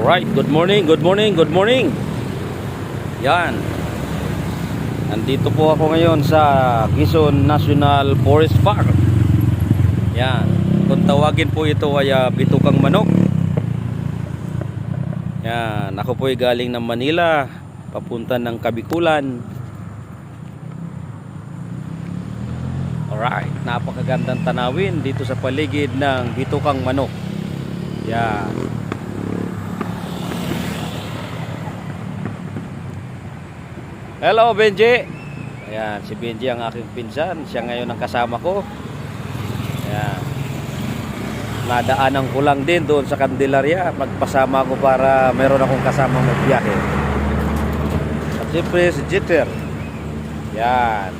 Alright, good morning, good morning, good morning. Yan. Nandito po ako ngayon sa Quezon National Forest Park. Yan. Kung tawagin po ito ay ah, bitukang manok. Yan. Ako po ay galing ng Manila. Papunta ng Kabikulan. Alright. Napakagandang tanawin dito sa paligid ng bitukang manok. Yan. Hello Benji. Ayan, si Benji ang aking pinsan. Siya ngayon ang kasama ko. Ayan. Nadaanan ko lang din doon sa Candelaria. Magpasama ko para meron akong kasama magbiyahe. At siyempre si Jeter. Yan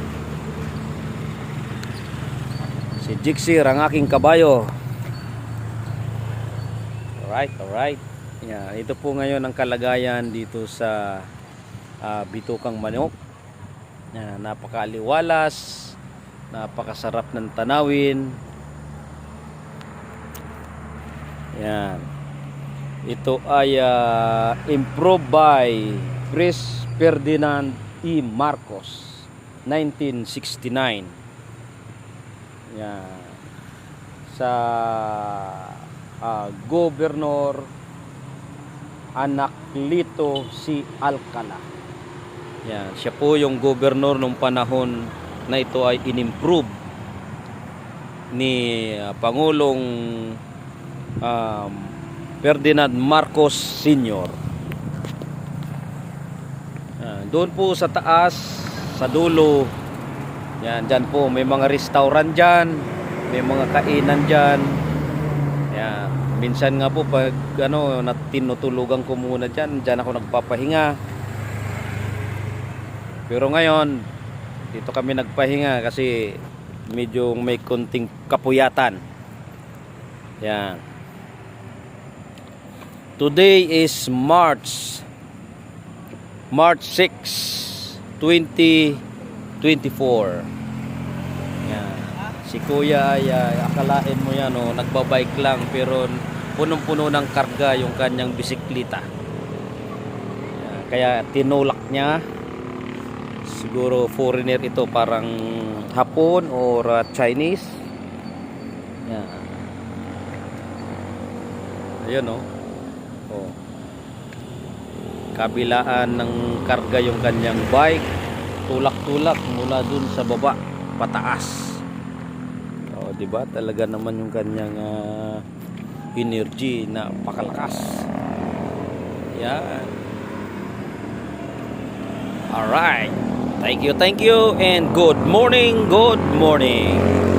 Si Jixir ang aking kabayo. Alright, alright. Yan, ito po ngayon ang kalagayan dito sa ah, bitukang manok na napakaliwalas napakasarap ng tanawin. Yan. Ito ay ah, improved by Chris Ferdinand E. Marcos 1969 yan. Sa ah, Governor Anacleto si Alcala yan, siya po yung gobernur nung panahon na ito ay inimprove ni uh, Pangulong um, Ferdinand Marcos Sr. Yan, doon po sa taas, sa dulo, yan, dyan po, may mga restaurant dyan, may mga kainan dyan. Yan, minsan nga po pag ano, tinutulugan ko muna dyan, dyan ako nagpapahinga. Pero ngayon, dito kami nagpahinga kasi medyo may konting kapuyatan. Yan. Today is March March 6, 2024. Yan. Si Kuya ay akalain mo yan oh, nagbabike lang pero punong-puno ng karga yung kanyang bisikleta. Yan. Kaya tinulak niya siguro foreigner ito parang Hapon or uh, Chinese. Yan ayun oh. oh. Kabilaan ng karga yung kanyang bike. Tulak-tulak mula dun sa baba pataas. Oh di ba? Talaga naman yung kanyang ah, energy na pakalakas yan. Alright. Thank you, thank you, and good morning, good morning.